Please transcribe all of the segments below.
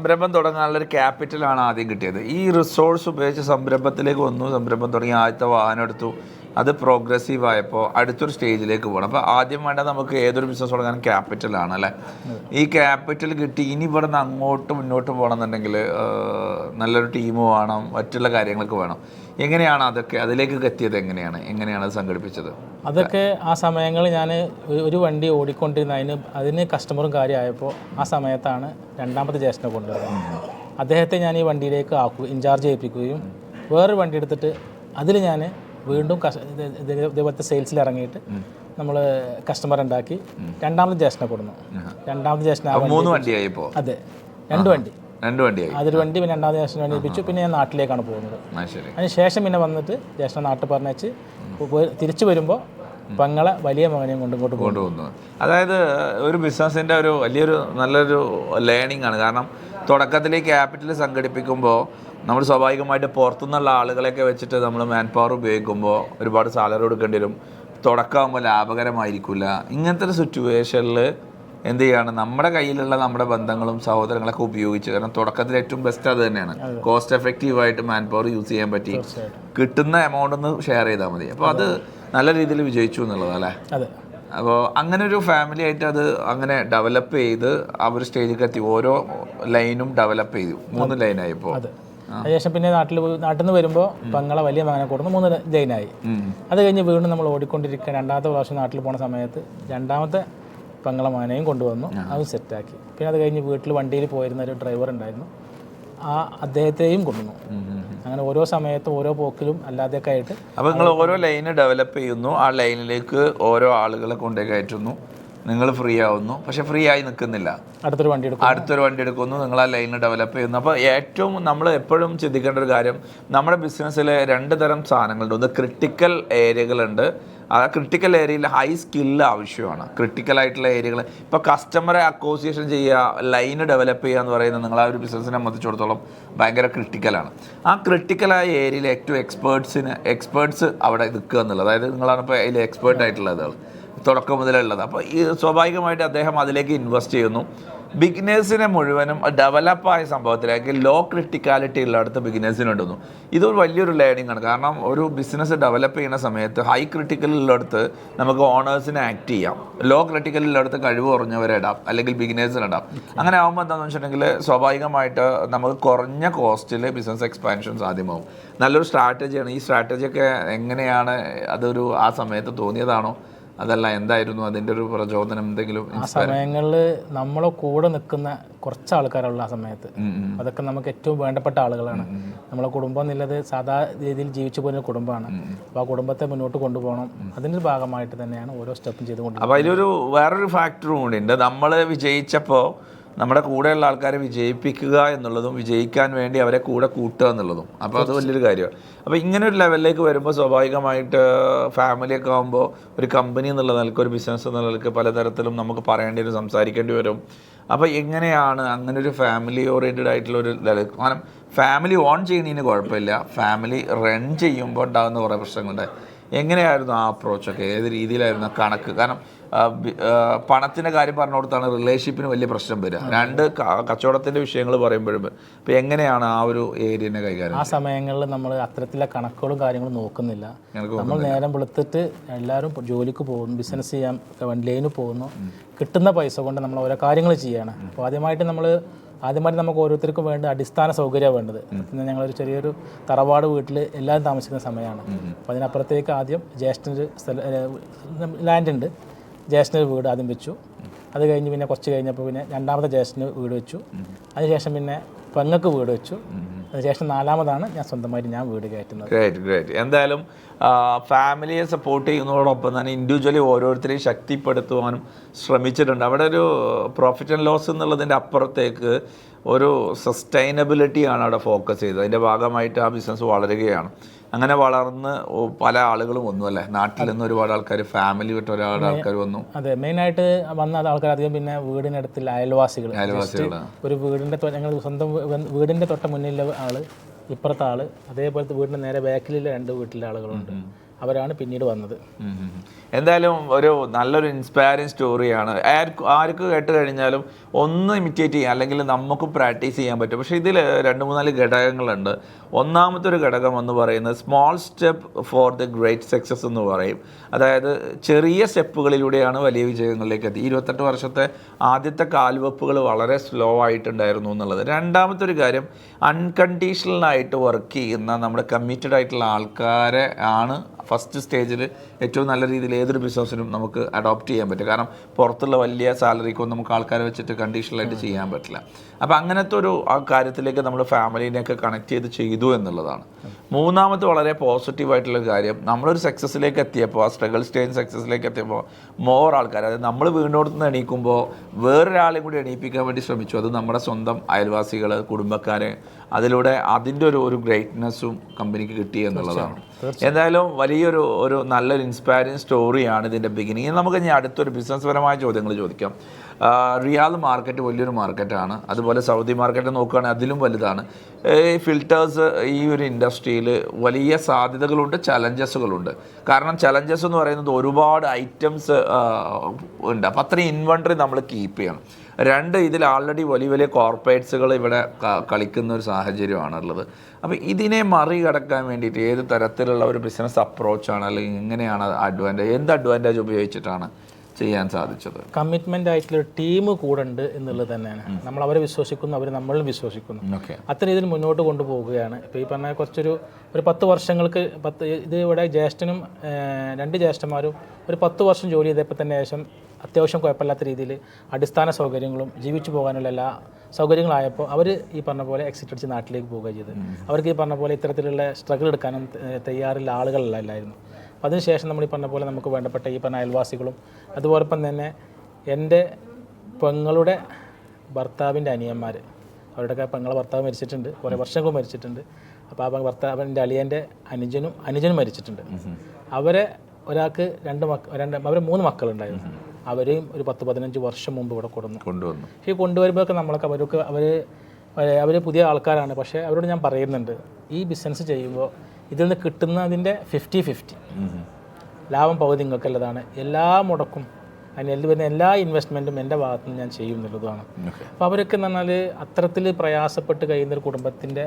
സംരംഭം തുടങ്ങാനുള്ള ഒരു ക്യാപിറ്റലാണ് ആദ്യം കിട്ടിയത്. ഈ റിസോഴ്സ് ഉപയോഗിച്ച് സംരംഭത്തിലേക്ക് വന്നു സംരംഭം തുടങ്ങി. ആദ്യത്തെ വാഹനം എടുത്തു. അത് പ്രോഗ്രസീവ് ആയപ്പോൾ അടുത്തൊരു സ്റ്റേജിലേക്ക് പോകണം അപ്പോൾ ആദ്യം വേണ്ട നമുക്ക് ഏതൊരു ബിസിനസ് തുടങ്ങാൻ ക്യാപിറ്റലാണ് അല്ലേ? ഈ ക്യാപിറ്റൽ കിട്ടി ഇനി ഇവിടെ നിന്ന് അങ്ങോട്ട് മുന്നോട്ട് പോകണമെന്നുണ്ടെങ്കിൽ നല്ലൊരു ടീം വേണം മറ്റുള്ള കാര്യങ്ങളൊക്കെ വേണം. എങ്ങനെയാണ് അതൊക്കെ അതിലേക്ക് എത്തിയത് എങ്ങനെയാണ്? എങ്ങനെയാണ് അത് സംഘടിപ്പിച്ചത്? അതൊക്കെ ആ സമയങ്ങളിൽ ഞാൻ ഒരു വണ്ടി ഓടിക്കൊണ്ടിരുന്ന അതിന് അതിന് കസ്റ്റമറും കാര്യമായപ്പോൾ ആ സമയത്താണ് രണ്ടാമത്തെ ജ്യേഷ്ഠനെ കൊണ്ടുവരുന്നത്. അദ്ദേഹത്തെ ഞാൻ ഈ വണ്ടിയിലേക്ക് ആക്കുക ഇൻചാർജ് ചെയ്യിപ്പിക്കുകയും വേറൊരു വണ്ടി എടുത്തിട്ട് അതിൽ ഞാൻ വീണ്ടും ഇതേപോലത്തെ സെയിൽസിൽ ഇറങ്ങിയിട്ട് നമ്മൾ കസ്റ്റമർ ഉണ്ടാക്കി. രണ്ടാമത് ജ്യേഷ്ഠനെ കൊടുന്നു. രണ്ടാമത് ജ്യേഷ്ഠനെ മൂന്ന് വണ്ടിയായി ഇപ്പോൾ അതെ. രണ്ട് വണ്ടി. രണ്ട് വണ്ടിയായി. അതൊരു വണ്ടി പിന്നെ രണ്ടാമത് ജ്യേഷ്ഠനെ വണ്ടി ഏൽപ്പിച്ചു. പിന്നെ ഞാൻ നാട്ടിലേക്കാണ് പോകുന്നത്. അതിന് ശേഷം പിന്നെ വന്നിട്ട് ജ്യേഷ്ഠ നാട്ടിൽ പറഞ്ഞേച്ച് തിരിച്ചു വരുമ്പോൾ പങ്ങളെ വലിയ മകനെയും കൊണ്ട് ഇങ്ങോട്ട് പോകും കൊണ്ടുപോകുന്നു അതായത് ഒരു ബിസിനസ്സിന്റെ ഒരു വലിയൊരു നല്ലൊരു ലേണിംഗ് ആണ്. കാരണം തുടക്കത്തിൽ ക്യാപിറ്റൽ സംഘടിപ്പിക്കുമ്പോൾ നമ്മൾ സ്വാഭാവികമായിട്ട് പുറത്തുനിന്നുള്ള ആളുകളെയൊക്കെ വെച്ചിട്ട് നമ്മൾ മാൻ പവർ ഉപയോഗിക്കുമ്പോൾ ഒരുപാട് സാലറി കൊടുക്കേണ്ടി വരും. തുടക്കമാകുമ്പോൾ ലാഭകരമായിരിക്കില്ല. ഇങ്ങനത്തെ ഒരു സിറ്റുവേഷനിൽ എന്ത് ചെയ്യാണ്? നമ്മുടെ കയ്യിലുള്ള നമ്മുടെ ബന്ധങ്ങളും സഹോദരങ്ങളൊക്കെ ഉപയോഗിച്ച് കാരണം തുടക്കത്തിൽ ഏറ്റവും ബെസ്റ്റ് അത് തന്നെയാണ്. കോസ്റ്റ് എഫക്റ്റീവ് ആയിട്ട് മാൻ പവർ യൂസ് ചെയ്യാൻ പറ്റി. കിട്ടുന്ന എമൗണ്ട് ഒന്ന് ഷെയർ ചെയ്താൽ മതി. അപ്പോൾ അത് നല്ല രീതിയിൽ വിജയിച്ചു എന്നുള്ളത് അല്ലേ? അതെ. അപ്പോൾ അങ്ങനെ ഒരു ഫാമിലി ആയിട്ട് അത് അങ്ങനെ ഡെവലപ്പ് ചെയ്ത് ആ ഒരു സ്റ്റേജിലേക്ക് എത്തി. ഓരോ ലൈനും ഡെവലപ്പ് ചെയ്തു. മൂന്ന് ലൈനായി ഇപ്പോൾ അതെ. അതിനുശേഷം പിന്നെ നാട്ടിൽ നാട്ടിൽ നിന്ന് വരുമ്പോൾ പങ്ങളെ വലിയ മകനെ കൊടുന്ന് മൂന്ന് ജയിനായി അത് കഴിഞ്ഞ് വീണ്ടും നമ്മൾ ഓടിക്കൊണ്ടിരിക്കുക രണ്ടാമത്തെ പ്രാവശ്യം നാട്ടിൽ പോണ സമയത്ത് രണ്ടാമത്തെ പങ്ങളെ മകനെയും കൊണ്ടുവന്നു. അത് സെറ്റാക്കി പിന്നെ അത് കഴിഞ്ഞ് വീട്ടിൽ വണ്ടിയിൽ പോയിരുന്ന ഒരു ഡ്രൈവർ ഉണ്ടായിരുന്നു. ആ അദ്ദേഹത്തെയും കൊണ്ടുവന്നു അങ്ങനെ ഓരോ സമയത്തും ഓരോ പോക്കിലും അല്ലാതെയൊക്കെ ആയിട്ട് അപ്പോൾ നിങ്ങൾ ഓരോ ലൈന് ഡെവലപ്പ് ചെയ്യുന്നു. ആ ലൈനിലേക്ക് ഓരോ ആളുകളെ കൊണ്ടേ കയറ്റുന്നു. നിങ്ങൾ ഫ്രീ ആവുന്നു. പക്ഷെ ഫ്രീ ആയി നിൽക്കുന്നില്ല. അടുത്തൊരു വണ്ടി എടുക്കും അടുത്തൊരു വണ്ടി എടുക്കുന്നു. നിങ്ങൾ ആ ലൈന് ഡെവലപ്പ് ചെയ്യുന്നു. അപ്പോൾ ഏറ്റവും നമ്മൾ എപ്പോഴും ചിന്തിക്കേണ്ട ഒരു കാര്യം നമ്മുടെ ബിസിനസ്സിൽ രണ്ട് തരം സാധനങ്ങളുണ്ട്. ഒന്ന് ക്രിട്ടിക്കൽ ഏരിയകളുണ്ട് ആ ക്രിട്ടിക്കൽ ഏരിയയിൽ ഹൈ സ്കില്ല് ആവശ്യമാണ്. ക്രിട്ടിക്കൽ ആയിട്ടുള്ള ഏരിയകൾ ഇപ്പോൾ കസ്റ്റമറെ അക്കോസിയേഷൻ ചെയ്യുക ലൈന് ഡെവലപ്പ് ചെയ്യുക എന്ന് പറയുന്നത് നിങ്ങൾ ആ ഒരു ബിസിനസ്സിനെ സംബന്ധിച്ചിടത്തോളം ഭയങ്കര ക്രിട്ടിക്കലാണ് ആ ക്രിട്ടിക്കലായ ഏരിയയിൽ ഏറ്റവും എക്സ്പേർട്സിന് എക്സ്പേർട്സ് അവിടെ നിൽക്കുക എന്നുള്ളത്. അതായത് നിങ്ങളാണ് ഇപ്പോൾ അതിൽ എക്സ്പേർട്ട് ആയിട്ടുള്ളത് തുടക്കം മുതലുള്ളത്. അപ്പോൾ ഈ സ്വാഭാവികമായിട്ട് അദ്ദേഹം അതിലേക്ക് ഇൻവെസ്റ്റ് ചെയ്യുന്നു. ബിഗിനേഴ്സിനെ മുഴുവനും ഡെവലപ്പായ സംഭവത്തിലേക്ക് ലോ ക്രിട്ടിക്കാലിറ്റി ഉള്ളിടത്ത് ബിഗിനേഴ്സിന് ഉണ്ടുന്നു ഇതൊരു വലിയൊരു ലേണിംഗ് ആണ്. കാരണം ഒരു ബിസിനസ് ഡെവലപ്പ് ചെയ്യുന്ന സമയത്ത് ഹൈ ക്രിട്ടിക്കൽ ഉള്ളിടത്ത് നമുക്ക് ഓണേഴ്സിനെ ആക്ട് ചെയ്യാം. ലോ ക്രിട്ടിക്കൽ ഉള്ളിടത്ത് കഴിവ് കുറഞ്ഞവരെ ഇടാം. അല്ലെങ്കിൽ ബിഗിനേഴ്സിന് ഇടാം. അങ്ങനെ ആകുമ്പോൾ എന്താണെന്ന് വെച്ചിട്ടുണ്ടെങ്കിൽ സ്വാഭാവികമായിട്ട് നമുക്ക് കുറഞ്ഞ കോസ്റ്റിൽ ബിസിനസ് എക്സ്പാൻഷൻ സാധ്യമാവും. നല്ലൊരു സ്ട്രാറ്റജിയാണ് ഈ സ്ട്രാറ്റജിയൊക്കെ എങ്ങനെയാണ്? അതൊരു ആ സമയത്ത് തോന്നിയതാണോ? അതല്ല എന്തായിരുന്നു അതിന്റെ ഒരു പ്രചോദനം എന്തെങ്കിലും ആ സമയങ്ങളിൽ നമ്മളെ കൂടെ നിൽക്കുന്ന കുറച്ച് ആൾക്കാരുള്ള ആ സമയത്ത്. അതൊക്കെ നമുക്ക് ഏറ്റവും വേണ്ടപ്പെട്ട ആളുകളാണ്. നമ്മളെ കുടുംബം എന്നുള്ളത് സാധാ രീതിയിൽ ജീവിച്ചു പോകുന്ന കുടുംബമാണ്. അപ്പോൾ ആ കുടുംബത്തെ മുന്നോട്ട് കൊണ്ടുപോകണം. അതിന്റെ ഭാഗമായിട്ട് തന്നെയാണ് ഓരോ സ്റ്റെപ്പും ചെയ്തുകൊണ്ട് അപ്പോൾ അതിലൊരു വേറൊരു ഫാക്ടറും കൂടി ഉണ്ട്. നമ്മൾ വിജയിച്ചപ്പോൾ നമ്മുടെ കൂടെയുള്ള ആൾക്കാരെ വിജയിപ്പിക്കുക എന്നുള്ളതും വിജയിക്കാൻ വേണ്ടി അവരെ കൂടെ കൂട്ടുക എന്നുള്ളതും. അപ്പോൾ അത് വലിയൊരു കാര്യമാണ്. അപ്പോൾ ഇങ്ങനെ ഒരു ലെവലിലേക്ക് വരുമ്പോൾ സ്വാഭാവികമായിട്ട് ഫാമിലിയൊക്കെ ആകുമ്പോൾ ഒരു കമ്പനി എന്നുള്ള നിലയ്ക്ക് ഒരു ബിസിനസ് എന്നുള്ള നിലയ്ക്ക് പലതരത്തിലും നമുക്ക് പറയേണ്ടി വരും സംസാരിക്കേണ്ടി വരും. അപ്പോൾ എങ്ങനെയാണ് അങ്ങനെ ഒരു ഫാമിലി ഓറിയന്റഡ് ആയിട്ടുള്ള ഒരു കാരണം ഫാമിലി ഓൺ ചെയ്യുന്നതിന് കുഴപ്പമില്ല. ഫാമിലി റൺ ചെയ്യുമ്പോൾ ഉണ്ടാകുന്ന കുറേ പ്രശ്നങ്ങളുണ്ട്. എങ്ങനെയായിരുന്നു ആ അപ്രോച്ചൊക്കെ ഏത് രീതിയിലായിരുന്നു കണക്ക്? കാരണം പണത്തിന്റെ കാര്യം പറഞ്ഞോടത്താണ് റിലേഷൻഷിപ്പിന് വലിയ പ്രശ്നം വരിക. രണ്ട് കച്ചവടത്തിന്റെ വിഷയങ്ങൾ പറയുമ്പോഴും ഇപ്പം എങ്ങനെയാണ് ആ ഒരു ഏരിയനെ കൈകാര്യം ആ സമയങ്ങളിൽ നമ്മൾ അത്തരത്തിലെ കണക്കുകളും കാര്യങ്ങളും നോക്കുന്നില്ല. നമ്മൾ നേരം വെളുത്തിട്ട് എല്ലാവരും ജോലിക്ക് പോകുന്നു ബിസിനസ് ചെയ്യാൻ ലൈന് പോകുന്നു. കിട്ടുന്ന പൈസ കൊണ്ട് നമ്മൾ ഓരോ കാര്യങ്ങൾ ചെയ്യാണ്. അപ്പോൾ ആദ്യമായിട്ട് നമ്മൾ ആദ്യമായിട്ട് നമുക്ക് ഓരോരുത്തർക്കും വേണ്ട അടിസ്ഥാന സൗകര്യമാണ് വേണ്ടത്. പിന്നെ ഞങ്ങളൊരു ചെറിയൊരു തറവാട് വീട്ടിൽ എല്ലാവരും താമസിക്കുന്ന സമയമാണ്. അപ്പോൾ അതിനപ്പുറത്തേക്ക് ആദ്യം ജ്യേഷ്ഠന്റെ സ്ഥല ലാൻഡ് ഉണ്ട് ജ്യേഷ്ഠന്റെ വീട് ആദ്യം വെച്ചു. അത് കഴിഞ്ഞ് പിന്നെ കുറച്ച് കഴിഞ്ഞപ്പോൾ പിന്നെ രണ്ടാമത്തെ ജ്യേഷ്ഠന് വീട് വെച്ചു. അതിനുശേഷം പിന്നെ പെങ്ങൾക്ക് വീട് വെച്ചു. അതിനുശേഷം നാലാമതാണ് ഞാൻ സ്വന്തമായിട്ട് ഞാൻ വീട് കയറ്റുന്നത്. ഗ്രേറ്റ് ഗ്രേറ്റ് എന്തായാലും ഫാമിലിയെ സപ്പോർട്ട് ചെയ്യുന്നതോടൊപ്പം തന്നെ ഇൻഡിവിജ്വലി ഓരോരുത്തരെയും ശക്തിപ്പെടുത്തുവാനും ശ്രമിച്ചിട്ടുണ്ട്. അവിടെ ഒരു പ്രോഫിറ്റ് ആൻഡ് ലോസ് എന്നുള്ളതിന്റെ അപ്പുറത്തേക്ക് ഒരു സസ്റ്റൈനബിലിറ്റിയാണ് അവിടെ ഫോക്കസ് ചെയ്തത്. അതിന്റെ ഭാഗമായിട്ട് ആ ബിസിനസ് വളരുകയാണ്. അങ്ങനെ വളർന്ന് പല ആളുകളും വന്നു അല്ലേ? നാട്ടിൽ നിന്ന് ഒരുപാട് ആൾക്കാർ ഫാമിലി വിട്ട് ഒരുപാട് ആൾക്കാർ വന്നു. അതെ മെയിനായിട്ട് വന്ന ആൾക്കാർ അധികം പിന്നെ വീടിനടുത്തുള്ള അയൽവാസികൾ അയൽവാസികൾ ഒരു വീടിന്റെ ഞങ്ങൾ സ്വന്തം വീടിന്റെ വീടിന്റെ തൊട്ട മുന്നിലുള്ള ആൾ ഇപ്പുറത്തെ ആൾ അതേപോലത്തെ വീടിന്റെ നേരെ ബാക്കിലുള്ള രണ്ട് വീട്ടിലെ ആളുകളുണ്ട്. അവരാണ് പിന്നീട് വന്നത്. എന്തായാലും ഒരു നല്ലൊരു ഇൻസ്പയറിങ് സ്റ്റോറിയാണ് ആർക്ക് ആർക്ക് കേട്ട് കഴിഞ്ഞാലും ഒന്ന് ഇമിറ്റേറ്റ് ചെയ്യാം അല്ലെങ്കിൽ നമുക്ക് പ്രാക്ടീസ് ചെയ്യാൻ പറ്റും. പക്ഷേ ഇതിൽ രണ്ട് മൂന്നാൽ ഘടകങ്ങളുണ്ട്. ഒന്നാമത്തെ ഒരു ഘടകം എന്ന് പറയുന്നത് small step for the great success എന്ന് പറയും. അതായത് ചെറിയ സ്റ്റെപ്പുകളിലൂടെയാണ് വലിയ വിജയങ്ങളിലേക്ക് എത്തി. ഇരുപത്തെട്ട് വർഷത്തെ ആദ്യത്തെ കാൽവെപ്പുകൾ വളരെ സ്ലോ ആയിട്ടുണ്ടായിരുന്നു എന്നുള്ളത്. രണ്ടാമത്തെ ഒരു കാര്യം അൺകണ്ടീഷണൽ ആയിട്ട് വർക്ക് ചെയ്യുന്ന നമ്മുടെ കമ്മിറ്റഡ് ആയിട്ടുള്ള ആൾക്കാരെ ആണ് ഫസ്റ്റ് സ്റ്റേജിൽ ഏറ്റവും നല്ല രീതിയിൽ ഏതൊരു ബിസിനസ്സിനും നമുക്ക് അഡോപ്റ്റ് ചെയ്യാൻ പറ്റും. കാരണം പുറത്തുള്ള വലിയ സാലറിക്കൊന്നും നമുക്ക് ആൾക്കാരെ വെച്ചിട്ട് കണ്ടീഷണലായിട്ട് ചെയ്യാൻ പറ്റില്ല. അപ്പോൾ അങ്ങനത്തെ ഒരു ആ കാര്യത്തിലേക്ക് നമ്മൾ ഫാമിലിനെയൊക്കെ കണക്ട് ചെയ്ത് ചെയ്തു എന്നുള്ളതാണ്. മൂന്നാമത്തെ വളരെ പോസിറ്റീവായിട്ടുള്ള കാര്യം നമ്മളൊരു സക്സസ്സിലേക്ക് എത്തിയപ്പോൾ ആ സ്ട്രഗിൾ സ്റ്റേജ് സക്സസ്സിലേക്ക് എത്തിയപ്പോൾ മോർ ആൾക്കാർ അതായത് നമ്മൾ വീണ്ടോടത്തുനിന്ന് എണീക്കുമ്പോൾ വേറൊരാളെയും കൂടി എണീപ്പിക്കാൻ വേണ്ടി ശ്രമിച്ചു. അത് നമ്മുടെ സ്വന്തം അയൽവാസികൾ കുടുംബക്കാരെ അതിലൂടെ അതിന്റെ ഒരു ഒരു ഗ്രേറ്റ്നെസ്സും കമ്പനിക്ക് കിട്ടി എന്നുള്ളതാണ്. എന്തായാലും വലിയൊരു ഒരു നല്ലൊരു ഇൻസ്പയറിങ് സ്റ്റോറിയാണ് ഇതിന്റെ ബിഗിനിങ് നമുക്ക് ഇനി അടുത്തൊരു ബിസിനസ് പരമായ ചോദ്യങ്ങൾ ചോദിക്കാം. റിയാദ് മാർക്കറ്റ് വലിയൊരു മാർക്കറ്റാണ്. അതുപോലെ സൗദി മാർക്കറ്റ് നോക്കുകയാണെങ്കിൽ അതിലും വലുതാണ്. ഈ ഫിൽറ്റേഴ്സ് ഈ ഒരു ഇൻഡസ്ട്രിയിൽ വലിയ സാധ്യതകളുണ്ട് ചലഞ്ചസുകളുണ്ട് കാരണം ചലഞ്ചസ് എന്ന് പറയുന്നത് ഒരുപാട് ഐറ്റംസ് ഉണ്ട്. അപ്പം അത്രയും ഇൻവെൻട്രി നമ്മൾ കീപ്പ് ചെയ്യണം. രണ്ട് ഇതിൽ ആൾറെഡി വലിയ വലിയ കോർപ്പറേറ്റ്സുകൾ ഇവിടെ കളിക്കുന്ന ഒരു സാഹചര്യമാണുള്ളത്. അപ്പോൾ ഇതിനെ മറികടക്കാൻ വേണ്ടിയിട്ട് ഏത് തരത്തിലുള്ള ഒരു ബിസിനസ് അപ്രോച്ചാണ് അല്ലെങ്കിൽ എങ്ങനെയാണ് അഡ്വാന്റേജ് എന്ത് അഡ്വാന്റേജ് ഉപയോഗിച്ചിട്ടാണ് ചെയ്യാൻ സാധിച്ചത്. കമ്മിറ്റ്മെന്റ് ആയിട്ടുള്ള ടീം കൂടെ ഉണ്ട് എന്നുള്ളത് തന്നെയാണ്. നമ്മൾ അവരെ വിശ്വസിക്കുന്നു അവർ നമ്മളും വിശ്വസിക്കുന്നു. അത്ര ഇതിൽ മുന്നോട്ട് കൊണ്ടുപോകുകയാണ് ഇപ്പോൾ ഈ പറഞ്ഞ കുറച്ചൊരു ഒരു പത്ത് വർഷങ്ങൾക്ക് പത്ത് ഇത് ഇവിടെ ജ്യേഷ്ഠനും രണ്ട് ജ്യേഷ്ഠന്മാരും ഒരു പത്ത് വർഷം ജോലി ചെയ്തപ്പോൾ തന്നെ ശേഷം അത്യാവശ്യം കുഴപ്പമില്ലാത്ത രീതിയിൽ അടിസ്ഥാന സൗകര്യങ്ങളും ജീവിച്ചു പോകാനുള്ള എല്ലാ സൗകര്യങ്ങളായപ്പോൾ അവർ ഈ പറഞ്ഞ പോലെ എക്സിറ്റ് അടിച്ച് നാട്ടിലേക്ക് പോവുക ചെയ്തത് അവർക്ക് ഈ പറഞ്ഞ പോലെ ഇത്തരത്തിലുള്ള സ്ട്രഗിൾ എടുക്കാനും തയ്യാറുള്ള തയ്യാറുള്ള ആളുകളല്ലായിരുന്നു അപ്പോൾ അതിനുശേഷം നമ്മൾ ഈ പറഞ്ഞ പോലെ നമുക്ക് വേണ്ടപ്പെട്ട ഈ പറഞ്ഞ അയൽവാസികളും അതുപോലൊപ്പം തന്നെ എന്റെ പെങ്ങളുടെ ഭർത്താവിന്റെ അനിയന്മാർ അവരുടെയൊക്കെ പെങ്ങളെ ഭർത്താവ് മരിച്ചിട്ടുണ്ട് കുറേ വർഷങ്ങൾ മരിച്ചിട്ടുണ്ട്. അപ്പോൾ ആ ഭർത്താവിന്റെ അളിയന്റെ അനുജനും അനുജനും മരിച്ചിട്ടുണ്ട്. അവരെ ഒരാൾക്ക് രണ്ട് മക്ക രണ്ട് അവർ മൂന്ന് മക്കളുണ്ടായിരുന്നു. അവരെയും ഒരു പത്ത് പതിനഞ്ച് വർഷം മുമ്പ് ഇവിടെ കൊണ്ടുവന്നു. പക്ഷേ ഈ കൊണ്ടുവരുമ്പോഴൊക്കെ നമ്മളൊക്കെ അവർക്ക് അവർ അവർ പുതിയ ആൾക്കാരാണ്. പക്ഷേ അവരോട് ഞാൻ പറയുന്നുണ്ട് ഈ ബിസിനസ് ചെയ്യുമ്പോൾ ഇതിൽ നിന്ന് കിട്ടുന്നതിന്റെ ഫിഫ്റ്റി ഫിഫ്റ്റി ലാഭം പകുതി നിങ്ങൾക്കുള്ളതാണ്. എല്ലാ മുടക്കും അതിന് എല്ലാം വരുന്ന എല്ലാ ഇൻവെസ്റ്റ്മെന്റും എന്റെ ഭാഗത്ത് നിന്ന് ഞാൻ ചെയ്യും എന്നുള്ളതാണ് അപ്പോൾ അവരൊക്കെ എന്ന് പറഞ്ഞാൽ അത്തരത്തിൽ പ്രയാസപ്പെട്ട് കഴിയുന്ന ഒരു കുടുംബത്തിന്റെ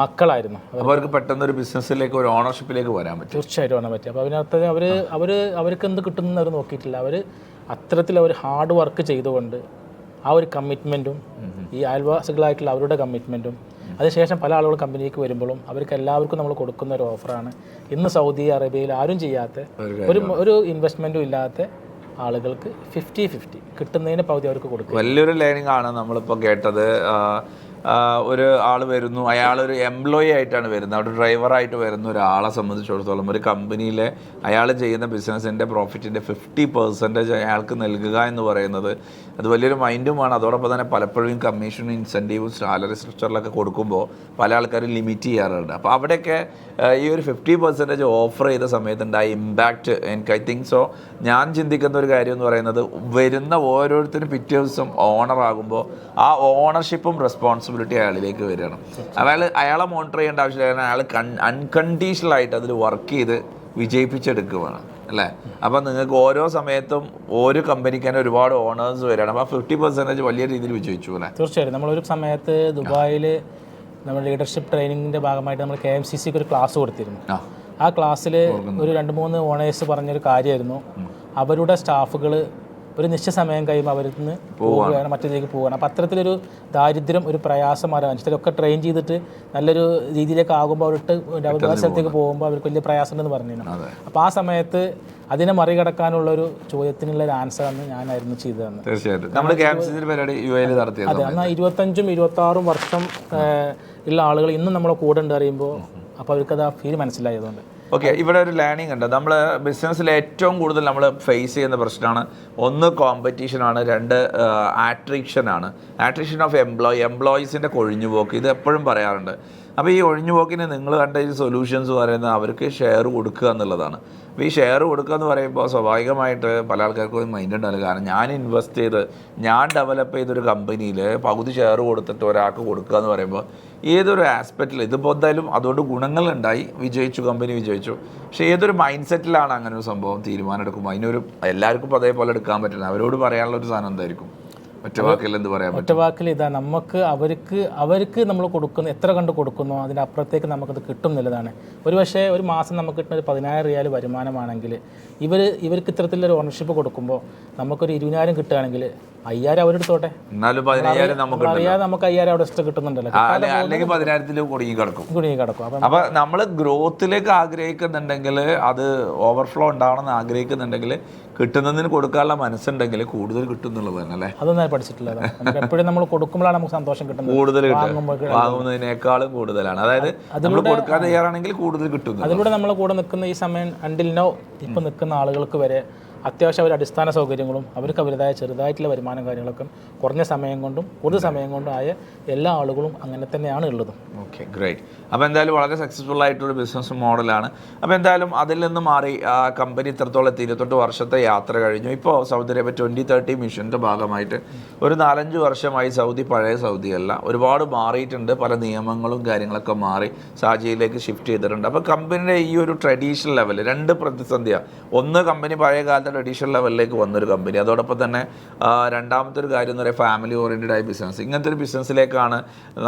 മക്കളായിരുന്നു. അവർക്ക് പെട്ടെന്ന് ഒരു ബിസിനസ്സിലേക്ക് ഒരു ഓണർഷിപ്പിലേക്ക് വരാൻ പറ്റും. തീർച്ചയായിട്ടും വരാൻ പറ്റും. അപ്പോൾ അതിനകത്ത് അവർ അവർ അവർക്ക് എന്ത് കിട്ടുമെന്ന് അവർ നോക്കിയിട്ടില്ല. അവർ അത്തരത്തിൽ അവർ ഹാർഡ് വർക്ക് ചെയ്തുകൊണ്ട് ആ ഒരു കമ്മിറ്റ്മെന്റും ഈ അയൽവാസികളായിട്ടുള്ള അവരുടെ കമ്മിറ്റ്മെന്റും അതിനുശേഷം പല ആളുകൾ കമ്പനിക്ക് വരുമ്പോഴും അവർക്ക് എല്ലാവർക്കും നമ്മൾ കൊടുക്കുന്ന ഒരു ഓഫറാണ്. ഇന്ന് സൗദി അറേബ്യയിൽ ആരും ചെയ്യാത്ത ഒരു ഒരു ഇൻവെസ്റ്റ്മെന്റും ഇല്ലാത്ത ആളുകൾക്ക് ഫിഫ്റ്റി ഫിഫ്റ്റി കിട്ടുന്നതിന് പകുതി അവർക്ക് കൊടുക്കും വലിയൊരു ലേണിംഗ് ആണ് നമ്മളിപ്പോൾ കേട്ടത്. ഒരു ആൾ വരുന്നു. അയാൾ ഒരു എംപ്ലോയി ആയിട്ടാണ് വരുന്നത്. അവിടെ ഡ്രൈവറായിട്ട് വരുന്ന ഒരാളെ സംബന്ധിച്ചിടത്തോളം ഒരു കമ്പനിയിലെ അയാൾ ചെയ്യുന്ന ബിസിനസ്സിന്റെ പ്രോഫിറ്റിന്റെ ഫിഫ്റ്റി പെർസെന്റേജ് അയാൾക്ക് നൽകുക എന്ന് പറയുന്നത് അത് വലിയൊരു മൈൻഡുമാണ്. അതോടൊപ്പം തന്നെ പലപ്പോഴും കമ്മീഷനും ഇൻസെന്റീവും സാലറി സ്ട്രക്ചറിലൊക്കെ കൊടുക്കുമ്പോൾ പല ആൾക്കാരും ലിമിറ്റ് ചെയ്യാറുണ്ട്. അപ്പോൾ അവിടെയൊക്കെ ഈ ഒരു ഫിഫ്റ്റി പെർസെന്റേജ് ഓഫർ ചെയ്ത സമയത്തുണ്ടായ ഇമ്പാക്റ്റ് എനിക്ക് ഐ തിങ്ക് സോ ഞാൻ ചിന്തിക്കുന്ന ഒരു കാര്യം എന്ന് പറയുന്നത് വരുന്ന ഓരോരുത്തരും പിറ്റേ ദിവസം ഓണർ ആകുമ്പോൾ ആ ഓണർഷിപ്പും റെസ്പോൺസിബിലിറ്റി അയാളിലേക്ക് വരികയാണ്. അയാൾ അയാളെ മോണിറ്റർ ചെയ്യേണ്ട ആവശ്യമില്ല. കാരണം അയാൾ അൺകണ്ടീഷണൽ ആയിട്ട് അതിൽ വർക്ക് ചെയ്ത് വിജയിപ്പിച്ചെടുക്കുകയാണ് അല്ലേ? അപ്പം നിങ്ങൾക്ക് ഓരോ സമയത്തും ഓരോ കമ്പനിക്ക് തന്നെ ഒരുപാട് ഓണേഴ്സ് വരികയാണ്. അപ്പോൾ ഫിഫ്റ്റി പെർസെന്റേജ് വലിയ രീതിയിൽ വിജയിച്ചു അല്ലേ? തീർച്ചയായിട്ടും നമ്മളൊരു സമയത്ത് ദുബായിൽ നമ്മൾ ലീഡർഷിപ്പ് ട്രെയിനിങ്ങിന്റെ ഭാഗമായിട്ട് നമ്മൾ കെ എം സി സിക്ക് ഒരു ക്ലാസ് കൊടുത്തിരുന്നു. ആ. ആ ക്ലാസ്സിൽ ഒരു രണ്ട് മൂന്ന് ഓണേഴ്സ് പറഞ്ഞൊരു കാര്യമായിരുന്നു. അവരുടെ സ്റ്റാഫുകൾ ഒരു നിശ്ചയ സമയം കഴിയുമ്പോൾ അവരിൽ നിന്ന് പോവുകയാണ് മറ്റേതിലേക്ക് പോവുകയാണ് അപ്പോൾ അത്തരത്തിലൊരു ദാരിദ്ര്യം ഒരു പ്രയാസം ആരംഭിച്ചിട്ടൊക്കെ ട്രെയിൻ ചെയ്തിട്ട് നല്ലൊരു രീതിയിലേക്ക് ആകുമ്പോൾ അവരിട്ട് സ്ഥലത്തേക്ക് പോകുമ്പോൾ അവർക്ക് വലിയ പ്രയാസം ഉണ്ടെന്ന് പറഞ്ഞിരുന്നു. അപ്പോൾ ആ സമയത്ത് അതിനെ മറികടക്കാനുള്ള ഒരു ചോദ്യത്തിനുള്ള ഒരു ആണ് ഞാനായിരുന്നു ചെയ്തതെന്ന്. തീർച്ചയായിട്ടും. അതെ എന്നാൽ ഇരുപത്തഞ്ചും ഇരുപത്തി ആറും വർഷം ഉള്ള ആളുകൾ ഇന്നും നമ്മളെ കൂടെ ഉണ്ട് അറിയുമ്പോൾ അപ്പോൾ അവർക്കത് ആ ഫീൽ മനസ്സിലായതുകൊണ്ട്. ഓക്കെ ഇവിടെ ഒരു ലേണിംഗ് ഉണ്ട്. നമ്മൾ ബിസിനസ്സിൽ ഏറ്റവും കൂടുതൽ നമ്മൾ ഫേസ് ചെയ്യുന്ന പ്രശ്നമാണ് ഒന്ന് കോമ്പറ്റീഷനാണ് രണ്ട് ആട്രിക്ഷനാണ് ആട്രിക്ഷൻ ഓഫ് എംപ്ലോയി എംപ്ലോയീസിന്റെ കൊഴിഞ്ഞുപോക്ക്. ഇത് എപ്പോഴും പറയാറുണ്ട്. അപ്പോൾ ഈ ഒഴിഞ്ഞുപോക്കിന് നിങ്ങൾ കണ്ട ഈ സൊല്യൂഷൻസ് പറയുന്നത് അവർക്ക് ഷെയർ കൊടുക്കുക എന്നുള്ളതാണ്. അപ്പോൾ ഈ ഷെയർ കൊടുക്കുക എന്ന് പറയുമ്പോൾ സ്വാഭാവികമായിട്ട് പല ആൾക്കാർക്കും ഒരു മൈൻഡ് ഉണ്ടാവില്ല. കാരണം ഞാൻ ഇൻവെസ്റ്റ് ചെയ്ത് ഞാൻ ഡെവലപ്പ് ചെയ്തൊരു കമ്പനിയിൽ പകുതി ഷെയർ കൊടുത്തിട്ട് ഒരാൾക്ക് കൊടുക്കുക എന്ന് പറയുമ്പോൾ ഏതൊരു ആസ്പെക്റ്റിൽ ഇതിപ്പോൾ എന്തായാലും അതുകൊണ്ട് ഗുണങ്ങളുണ്ടായി. വിജയിച്ചു കമ്പനി വിജയിച്ചു. പക്ഷേ ഏതൊരു മൈൻഡ് സെറ്റിലാണ് അങ്ങനെ ഒരു സംഭവം തീരുമാനം എടുക്കുമ്പോൾ അതിനൊരു എല്ലാവർക്കും അതേപോലെ എടുക്കാൻ പറ്റില്ല. അവരോട് പറയാനുള്ള ഒരു സാധനം എന്തായിരിക്കും? ഒറ്റ വാക്കിൽ എന്ത് പറയാൻ പറ്റും ഒറ്റ വാക്കിൽ ഇതാ നമുക്ക് അവർക്ക് അവർക്ക് നമ്മൾ കൊടുക്കുന്ന എത്ര കണ്ട് കൊടുക്കുന്നു അതിന്റെ അപ്പുറത്തേക്ക് നമുക്കത് കിട്ടും എന്നുള്ളതാണ് ഒരു പക്ഷേ ഒരു മാസം നമുക്ക് കിട്ടുന്ന ഒരു പതിനായിരം റിയാൽ വരുമാനമാണെങ്കിൽ ഇവർ ഇവർക്ക് ഇത്തരത്തിലൊരു ഓണർഷിപ്പ് കൊടുക്കുമ്പോൾ നമുക്കൊരു ഇരുപതിനായിരം കിട്ടുകയാണെങ്കിൽ അയ്യായിരം അവരെടുത്തോട്ടെ അറിയാതെ നമുക്ക് അയ്യായിരം അവിടെ എക്സ്ട്രാ കിട്ടുന്നുണ്ടല്ലോ. അല്ലെങ്കിൽ പതിനായിരത്തിൽ കുടുങ്ങി കിടക്കും. കുടുങ്ങി കിടക്കും. അപ്പം നമ്മൾ ഗ്രോത്തിലേക്ക് ആഗ്രഹിക്കുന്നുണ്ടെങ്കിൽ അത് ഓവർഫ്ലോ ഉണ്ടാവണമെന്ന് ആഗ്രഹിക്കുന്നുണ്ടെങ്കിൽ കിട്ടുന്നതിന് കൊടുക്കാനുള്ള മനസ്സുണ്ടെങ്കിൽ കൂടുതൽ കിട്ടും എന്നുള്ളത് തന്നെ അല്ലേ? അതൊന്നും ഞാൻ പഠിച്ചിട്ടുള്ളത് നമുക്ക് എപ്പോഴും നമ്മൾ കൊടുക്കുമ്പോഴാണ് നമുക്ക് സന്തോഷം കിട്ടുന്നത്. കൂടുതൽ വാങ്ങുമ്പോഴേക്കാളും വാങ്ങുന്നതിനേക്കാളും കൂടുതലാണ്. അതായത് നമ്മൾ കൊടുക്കാൻ തയ്യാറാണെങ്കിൽ കൂടുതൽ കിട്ടും അതിലൂടെ നമ്മൾ കൂടെ നിൽക്കുന്ന ഈ സമയം അണ്ടിൽ നോ ഇപ്പം നിൽക്കുന്ന ആളുകൾക്ക് വരെ അത്യാവശ്യം അവർ അടിസ്ഥാന സൗകര്യങ്ങളും അവർക്ക് അവരുടേതായ ചെറുതായിട്ടുള്ള വരുമാനം കാര്യങ്ങളൊക്കെ കുറഞ്ഞ സമയം കൊണ്ടും കൂടുതൽ സമയം കൊണ്ടും ആയ എല്ലാ ആളുകളും അങ്ങനെ തന്നെയാണ് ഉള്ളത്. ഓക്കെ ഗ്രേറ്റ് അപ്പോൾ എന്തായാലും വളരെ സക്സസ്ഫുൾ ആയിട്ടൊരു ബിസിനസ് മോഡലാണ്. അപ്പോൾ എന്തായാലും അതിൽ നിന്ന് മാറി കമ്പനി ഇത്രത്തോളം ഇരുപത്തെട്ട് വർഷത്തെ യാത്ര കഴിഞ്ഞു. ഇപ്പോൾ സൗദി അറേബ്യ ട്വന്റി തേർട്ടി മിഷന്റെ ഭാഗമായിട്ട് ഒരു നാലഞ്ച് വർഷമായി സൗദി പഴയ സൗദിയല്ല. ഒരുപാട് മാറിയിട്ടുണ്ട്. പല നിയമങ്ങളും കാര്യങ്ങളൊക്കെ മാറി സാജിയിലേക്ക് ഷിഫ്റ്റ് ചെയ്തിട്ടുണ്ട്. അപ്പോൾ കമ്പനിയുടെ ഈ ഒരു ട്രഡീഷണൽ ലെവൽ രണ്ട് പ്രതിസന്ധിയാണ് ഒന്ന് കമ്പനി പഴയ കാലത്തെ ട്രഡീഷണൽ ലെവലിലേക്ക് വന്നൊരു കമ്പനി അതോടൊപ്പം തന്നെ രണ്ടാമത്തെ ഒരു കാര്യം എന്ന് പറയുക ഫാമിലി ഓറിയന്റഡ് ആയ ബിസിനസ് ഇങ്ങനത്തെ ഒരു ബിസിനസ്സിലേക്കാണ്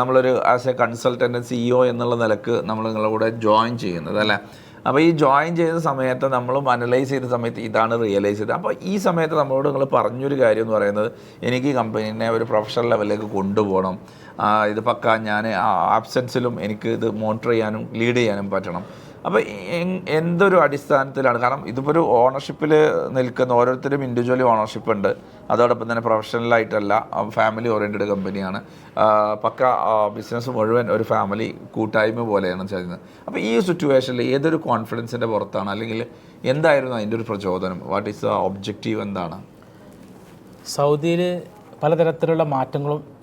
നമ്മളൊരു ആസ് എ കൺസൾട്ടന്റ് സിഇഒ എന്നുള്ള നിലയ്ക്ക് നമ്മൾ നിങ്ങളുടെ കൂടെ ജോയിൻ ചെയ്യുന്നത് അല്ലേ? അപ്പോൾ ഈ ജോയിൻ ചെയ്ത സമയത്ത് നമ്മൾ അനലൈസ് ചെയ്ത സമയത്ത് ഇതാണ് റിയലൈസ് ചെയ്തത്. അപ്പോൾ ഈ സമയത്ത് നമ്മളോട് നിങ്ങൾ പറഞ്ഞൊരു കാര്യം എന്ന് പറയുന്നത് എനിക്ക് ഈ കമ്പനീനെ ഒരു പ്രൊഫഷണൽ ലെവലിലേക്ക് കൊണ്ടുപോകണം. ഇത് പക്ക ഞാൻ ആബ്സെൻസിലും എനിക്ക് ഇത് മോണിറ്റർ ചെയ്യാനും ലീഡ് ചെയ്യാനും പറ്റണം. അപ്പോൾ എന്തൊരു അടിസ്ഥാനത്തിലാണ്? കാരണം ഇതിപ്പോൾ ഒരു ഓണർഷിപ്പിൽ നിൽക്കുന്ന ഓരോരുത്തരും ഇൻഡിവിജ്വലി ഓണർഷിപ്പ് ഉണ്ട്. അതോടൊപ്പം തന്നെ പ്രൊഫഷണലായിട്ടല്ല ഫാമിലി ഓറിയന്റഡ് കമ്പനിയാണ് പക്ക ബിസിനസ് മുഴുവൻ ഒരു ഫാമിലി കൂട്ടായ്മ പോലെയാണ് ചെയ്യുന്നത്. അപ്പോൾ ഈ സിറ്റുവേഷനിൽ ഏതൊരു കോൺഫിഡൻസിന്റെ പുറത്താണ്? അല്ലെങ്കിൽ എന്തായിരുന്നു അതിന്റെ ഒരു പ്രചോദനം? വാട്ട് ഈസ് ദ ഒബ്ജക്റ്റീവ് എന്താണ്? സൗദിയിൽ പലതരത്തിലുള്ള മാറ്റങ്ങളും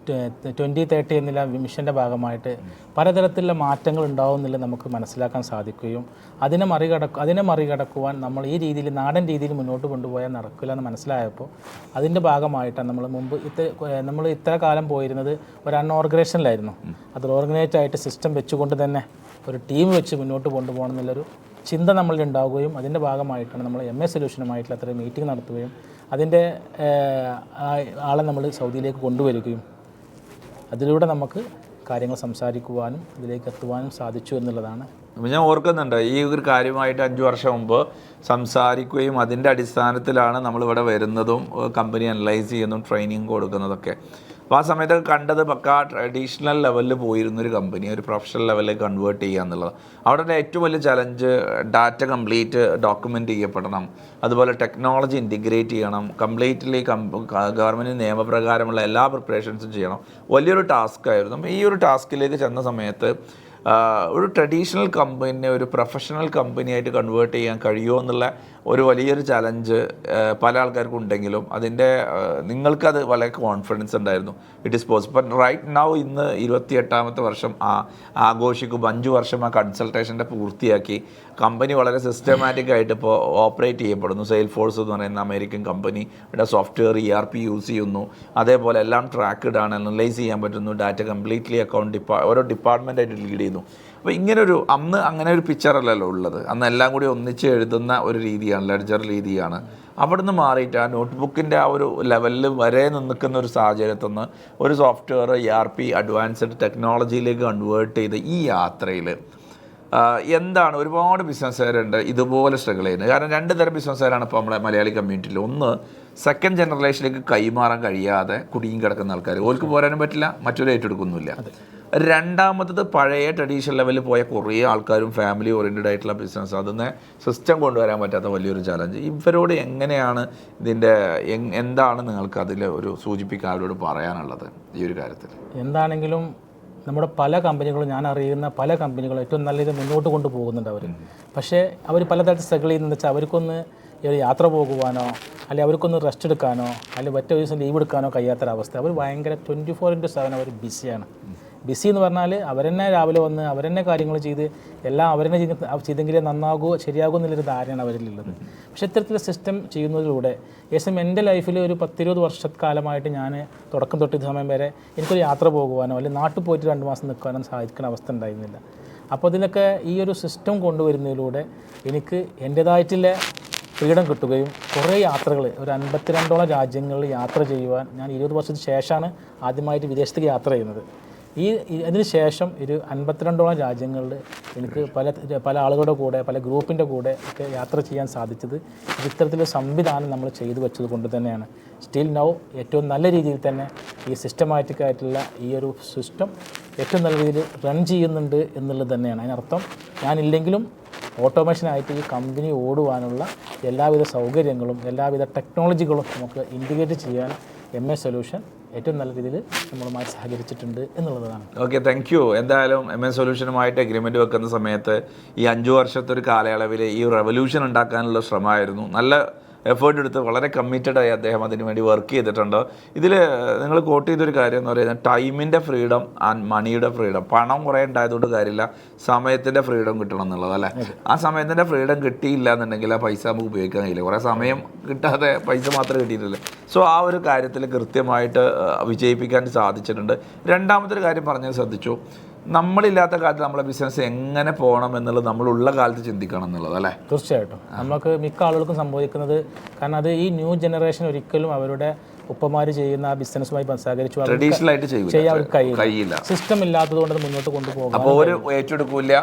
ട്വന്റി തേർട്ടി എന്നുള്ള മിഷന്റെ ഭാഗമായിട്ട് പലതരത്തിലുള്ള മാറ്റങ്ങൾ ഉണ്ടാവുന്നില്ല നമുക്ക് മനസ്സിലാക്കാൻ സാധിക്കുകയും അതിനെ മറികടക്കു അതിനെ മറികടക്കുവാൻ നമ്മൾ ഈ രീതിയിൽ നാടൻ രീതിയിൽ മുന്നോട്ട് കൊണ്ടുപോയാൽ നടക്കില്ല എന്ന് മനസ്സിലായപ്പോൾ അതിന്റെ ഭാഗമായിട്ടാണ് നമ്മൾ മുമ്പ് ഇത്ര നമ്മൾ ഇത്ര കാലം പോയിരുന്നത് ഒരു അൺഓർഗനൈസേഷനിലായിരുന്നു അത് ഓർഗനൈസ്ഡ് ആയിട്ട് സിസ്റ്റം വെച്ചുകൊണ്ട് തന്നെ ഒരു ടീം വെച്ച് മുന്നോട്ട് കൊണ്ടുപോകണം എന്നുള്ളൊരു ചിന്ത നമ്മളിൽ ഉണ്ടാവുകയും അതിന്റെ ഭാഗമായിട്ടാണ് നമ്മൾ എം എ സൊല്യൂഷനുമായിട്ടുള്ള അത്രയും മീറ്റിംഗ് നടത്തുകയും അതിന്റെ ആളെ നമ്മൾ സൗദിയിലേക്ക് കൊണ്ടുവരികയും അതിലൂടെ നമുക്ക് കാര്യങ്ങൾ സംസാരിക്കുവാനും അതിലേക്ക് എത്തുവാനും സാധിച്ചു എന്നുള്ളതാണ്. ഞാൻ ഓർക്കുന്നുണ്ട് ഈ ഒരു കാര്യമായിട്ട് അഞ്ച് വർഷം മുമ്പ് സംസാരിക്കുകയും അതിന്റെ അടിസ്ഥാനത്തിലാണ് നമ്മളിവിടെ വരുന്നതും കമ്പനി അനലൈസ് ചെയ്യുന്നതും ട്രെയിനിങ് കൊടുക്കുന്നതൊക്കെ. അപ്പോൾ ആ സമയത്ത് കണ്ടത് പക്ക ട്രഡീഷണൽ ലെവലിൽ പോയിരുന്ന ഒരു കമ്പനി ഒരു പ്രൊഫഷണൽ ലെവലിൽ കൺവേർട്ട് ചെയ്യുക എന്നുള്ളത്. അവിടെ ഏറ്റവും വലിയ ചലഞ്ച് ഡാറ്റ കംപ്ലീറ്റ് ഡോക്യുമെന്റ് ചെയ്യപ്പെടണം. അതുപോലെ ടെക്നോളജി ഇന്റിഗ്രേറ്റ് ചെയ്യണം. കംപ്ലീറ്റ്ലി ഗവൺമെന്റ് നിയമപ്രകാരമുള്ള എല്ലാ പ്രിപ്പറേഷൻസും ചെയ്യണം. വലിയൊരു ടാസ്ക് ആയിരുന്നു. അപ്പോൾ ഈ ഒരു ടാസ്കിലേക്ക് ചെന്ന സമയത്ത് ഒരു ട്രഡീഷണൽ കമ്പനിയെ ഒരു പ്രൊഫഷണൽ കമ്പനിയായിട്ട് കൺവേർട്ട് ചെയ്യാൻ കഴിയുമോ എന്നുള്ള ഒരു വലിയൊരു ചലഞ്ച് പല ആൾക്കാർക്കും ഉണ്ടെങ്കിലും അതിന്റെ നിങ്ങൾക്കത് വളരെ കോൺഫിഡൻസ് ഉണ്ടായിരുന്നു. It is possible right now ഇന്ന് ഇരുപത്തി എട്ടാമത്തെ വർഷം ആ ആഘോഷിക്കുമ്പോൾ അഞ്ച് വർഷം ആ കൺസൾട്ടേഷന്റെ പൂർത്തിയാക്കി കമ്പനി വളരെ സിസ്റ്റമാറ്റിക് ആയിട്ട് ഇപ്പോൾ ഓപ്പറേറ്റ് ചെയ്യപ്പെടുന്നു. സെയിൽ ഫോഴ്സ് എന്ന് പറയുന്ന അമേരിക്കൻ കമ്പനി ഇവിടെ software E R P use ചെയ്യുന്നു. അതേപോലെ എല്ലാം ട്രാക്ക്ഡ് ആണ് അനലൈസ് ചെയ്യാൻ പറ്റുന്നു ഡാറ്റ കംപ്ലീറ്റ്ലി അക്കൗണ്ട് ഡിപ്പാ ഓരോ ഡിപ്പാർട്ട്മെന്റായിട്ട് ലീഡ് ചെയ്യുന്നു. അപ്പോൾ ഇങ്ങനൊരു അന്ന് അങ്ങനെ ഒരു പിക്ചറല്ലല്ലോ ഉള്ളത്. അന്ന് എല്ലാം കൂടി ഒന്നിച്ച് എഴുതുന്ന ഒരു രീതിയാണ് ലെഡ്ജർ രീതിയാണ്. അവിടുന്ന് മാറിയിട്ട് ആ നോട്ട്ബുക്കിന്റെ ആ ഒരു ലെവലിൽ വരെ നിൽക്കുന്ന ഒരു സാഹചര്യത്തിൽ നിന്ന് ഒരു software E R P advanced ടെക്നോളജിയിലേക്ക് convert ചെയ്ത് ഈ യാത്രയിൽ എന്താണ്? ഒരുപാട് ബിസിനസ്സുകാരുണ്ട് ഇതുപോലെ സ്ട്രഗിൾ ചെയ്യുന്നത്. കാരണം രണ്ട് തരം ബിസിനസ്സുകാരാണ് ഇപ്പോൾ നമ്മുടെ മലയാളി കമ്മ്യൂണിറ്റിയിൽ ഒന്ന് സെക്കൻഡ് ജനറേഷനിലേക്ക് കൈമാറാൻ കഴിയാതെ കുടുങ്ങി കിടക്കുന്ന ആൾക്കാർ ഓർക്ക് പോരാനും പറ്റില്ല മറ്റൊരു ഏറ്റെടുക്കുന്നില്ല രണ്ടാമത്തത് പഴയ ട്രഡീഷണൽ ലെവലിൽ പോയ കുറേ ആൾക്കാരും ഫാമിലി ഓറിയന്റഡ് ആയിട്ടുള്ള ബിസിനസ് അതിന് സിസ്റ്റം കൊണ്ടുവരാൻ പറ്റാത്ത വലിയൊരു ചലഞ്ച് ഇവരോട് എങ്ങനെയാണ് ഇതിന്റെ എന്താണ് നിങ്ങൾക്ക് അതിൽ ഒരു സൂചിപ്പിക്കാൻ അവരോട് പറയാനുള്ളത് ഈ ഒരു കാര്യത്തിൽ എന്താണെങ്കിലും നമ്മുടെ പല കമ്പനികളും ഞാൻ അറിയുന്ന പല കമ്പനികളും ഏറ്റവും നല്ല രീതിയിൽ മുന്നോട്ട് കൊണ്ടുപോകുന്നുണ്ട് അവർ പക്ഷേ അവർ പലതരത്തിൽ സ്ട്രഗിൾ ചെയ്യുന്നതെന്ന് വെച്ചാൽ അവർക്കൊന്ന് ഒരു യാത്ര പോകുവാനോ അല്ലെങ്കിൽ അവർക്കൊന്ന് റെസ്റ്റ് എടുക്കാനോ അല്ലെങ്കിൽ ഒറ്റ ദിവസം ലീവ് എടുക്കാനോ കഴിയാത്തൊരവസ്ഥ. അവർ ഭയങ്കര ട്വന്റി ഫോർ ഇന്റു സെവൻ അവർ ബിസിയാണ് ബിസി എന്ന് പറഞ്ഞാൽ അവരെന്നെ രാവിലെ വന്ന് അവരെന്നെ കാര്യങ്ങൾ ചെയ്ത് എല്ലാം അവരെന്നെ ചെയ്ത് ചെയ്തെങ്കിലേ നന്നാകുമോ ശരിയാകുമോ എന്നുള്ളൊരു ധാരണയാണ് അവരിലുള്ളത്. പക്ഷേ ഇത്തരത്തിലുള്ള സിസ്റ്റം ചെയ്യുന്നതിലൂടെ ഏകദേശം എന്റെ ലൈഫിൽ ഒരു പത്തിരുപത് വർഷക്കാലമായിട്ട് ഞാൻ തുടക്കം തൊട്ട് സമയം വരെ എനിക്കൊരു യാത്ര പോകുവാനോ അല്ലെങ്കിൽ നാട്ടിൽ പോയിട്ട് രണ്ട് മാസം നിൽക്കാനോ സാധിക്കുന്ന അവസ്ഥ ഉണ്ടായിരുന്നില്ല. അപ്പോൾ ഇതിനൊക്കെ ഈ ഒരു സിസ്റ്റം കൊണ്ടുവരുന്നതിലൂടെ എനിക്ക് എന്റേതായിട്ടുള്ള ഫ്രീഡം കിട്ടുകയും കുറേ യാത്രകൾ ഒരു അൻപത്തിരണ്ടോളം രാജ്യങ്ങളിൽ യാത്ര ചെയ്യുവാൻ ഞാൻ ഇരുപത് വർഷത്തിന് ശേഷമാണ് ആദ്യമായിട്ട് വിദേശത്തേക്ക് യാത്ര ചെയ്യുന്നത്. ഈ അതിന് ശേഷം ഒരു അൻപത്തിരണ്ടോളം രാജ്യങ്ങളിൽ എനിക്ക് പല പല ആളുകളുടെ കൂടെ പല ഗ്രൂപ്പിന്റെ കൂടെ ഒക്കെ യാത്ര ചെയ്യാൻ സാധിച്ചത് ഇത്തരത്തിലൊരു സംവിധാനം നമ്മൾ ചെയ്തു വെച്ചത് കൊണ്ട് തന്നെയാണ്. സ്റ്റിൽ നൗ ഏറ്റവും നല്ല രീതിയിൽ തന്നെ ഈ സിസ്റ്റമാറ്റിക് ആയിട്ടുള്ള ഈ ഒരു സിസ്റ്റം ഏറ്റവും നല്ല രീതിയിൽ റൺ ചെയ്യുന്നുണ്ട് എന്നുള്ളത് തന്നെയാണ്. അതിനർത്ഥം ഞാനില്ലെങ്കിലും ഓട്ടോമേഷനായിട്ട് ഈ കമ്പനി ഓടുവാനുള്ള എല്ലാവിധ സൗകര്യങ്ങളും എല്ലാവിധ ടെക്നോളജികളും നമുക്ക് ഇന്റിഗ്രേറ്റ് ചെയ്യാൻ എം എ സൊല്യൂഷൻ ഏറ്റവും നല്ല രീതിയിൽ നമ്മളുമായി സഹകരിച്ചിട്ടുണ്ട് എന്നുള്ളതാണ്. ഓക്കെ താങ്ക് യു എന്തായാലും എം എൻ സൊല്യൂഷനുമായിട്ട് എഗ്രിമെന്റ് വെക്കുന്ന സമയത്ത് ഈ അഞ്ചു വർഷത്തെ ഒരു കാലയളവിൽ ഈ റെവല്യൂഷൻ ഉണ്ടാക്കാനുള്ള ശ്രമമായിരുന്നു. നല്ല എഫേർട്ട് എടുത്ത് വളരെ കമ്മിറ്റഡായി അദ്ദേഹം അതിന് വേണ്ടി വർക്ക് ചെയ്തിട്ടുണ്ട്. ഇതിൽ നിങ്ങൾ കോട്ട് ചെയ്തൊരു കാര്യം എന്ന് പറയുന്നത് ടൈമിന്റെ ഫ്രീഡം ആൻഡ് മണിയുടെ ഫ്രീഡം പണം കുറേ ഉണ്ടായതുകൊണ്ട് കാര്യമില്ല. സമയത്തിന്റെ ഫ്രീഡം കിട്ടണം എന്നുള്ളത് അല്ലേ? ആ സമയത്തിന്റെ ഫ്രീഡം കിട്ടിയില്ല എന്നുണ്ടെങ്കിൽ ആ പൈസ നമുക്ക് ഉപയോഗിക്കാൻ കഴിയില്ല. കുറേ സമയം കിട്ടാതെ പൈസ മാത്രമേ കിട്ടിയിട്ടില്ല സോ ആ ഒരു കാര്യത്തിൽ കൃത്യമായിട്ട് വിജയിപ്പിക്കാൻ സാധിച്ചിട്ടുണ്ട്. രണ്ടാമത്തെ ഒരു കാര്യം പറഞ്ഞത് ശ്രദ്ധിച്ചു. നമ്മളില്ലാത്ത കാലത്ത് നമ്മളെ ബിസിനസ് എങ്ങനെ പോകണം എന്നുള്ളത് നമ്മളുള്ള കാലത്ത് ചിന്തിക്കണം എന്നുള്ളത് അല്ലേ? തീർച്ചയായിട്ടും. നമുക്ക് മിക്ക ആളുകൾക്കും സംഭവിക്കുന്നത് കാരണം അത് ഈ ന്യൂ ജനറേഷൻ ഒരിക്കലും അവരുടെ ഉപ്പമാർ ചെയ്യുന്ന ആ ബിസിനസ്സുമായി സഹകരിച്ചു ട്രഡീഷണൽ ആയിട്ട് ചെയ്യാൻ കഴിയില്ല. സിസ്റ്റം ഇല്ലാത്തത് കൊണ്ട് മുന്നോട്ട് കൊണ്ടുപോകാം അപ്പോൾ ഒരു ഏറ്റെടുക്കില്ല